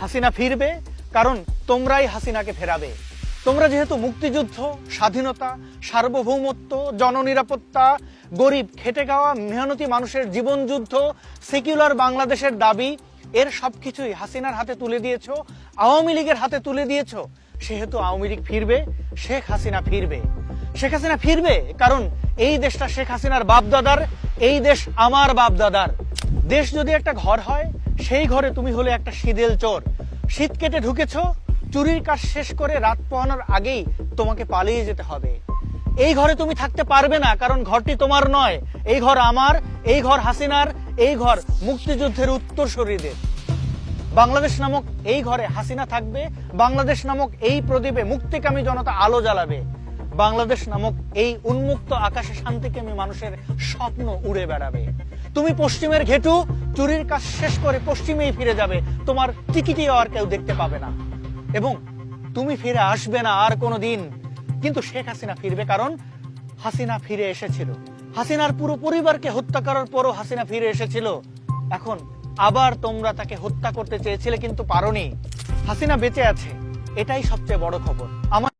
হাসিনা ফিরবে, কারণ তোমরাই হাসিনাকে ফেরাবে। তোমরা যেহেতু মুক্তিযুদ্ধ, স্বাধীনতা, সার্বভৌমত্ব, জননিরাপত্তা, গরিব, খেটে খাওয়া, মেহনতি মানুষের জীবন যুদ্ধ সেকুলার বাংলাদেশের দাবি, এর সবকিছুই হাসিনার হাতে তুলে দিয়েছ, আওয়ামী লীগের হাতে তুলে দিয়েছ। সেহেতু আওয়ামী লীগ ফিরবে, শেখ হাসিনা ফিরবে। শেখ হাসিনা ফিরবে, কারণ এই দেশটা শেখ হাসিনার বাপদাদার, এই দেশ আমার বাপদাদার। দেশ যদি একটা ঘর হয়, সেই ঘরে তুমি হলে একটা শীদেল চোর। শীত কেটে ঢুকেছ, চুরির কাজ শেষ করে রাত পোহানোর আগেই তোমাকে পালিয়ে যেতে হবে। এই ঘরে তুমি থাকতে পারবে না, কারণ ঘরটি তোমার নয়। এই ঘর আমার, এই ঘর হাসিনার, এই ঘর মুক্তিযুদ্ধের উত্তরসূরিদের বাংলাদেশ নামক এই ঘরে হাসিনা থাকবে, বাংলাদেশ নামক এই প্রদীপে মুক্তিকামী জনতা আলো জ্বালাবে। বাংলাদেশ নামক এই উন্মুক্ত আকাশে শান্তিকামী মানুষের স্বপ্ন উড়ে বেড়াবে। তুমি পশ্চিমের ঘেটু, চুরির কাজ শেষ করে পশ্চিমেই ফিরে যাবে। তোমার টিকিটিও আর কেউ দেখতে পাবে না। এবং তুমি ফিরে আসবে না আর কোনো দিন কিন্তু শেখ হাসিনা ফিরবে কারণ হাসিনা ফিরে এসেছিল। হাসিনার পুরো পরিবারকে হত্যা করার পরও হাসিনা ফিরে এসেছিল। এখন আবার তোমরা তাকে হত্যা করতে চেয়েছিলে, কিন্তু পারোনি। হাসিনা বেঁচে আছে। এটাই সবচেয়ে বড় খবর। আমার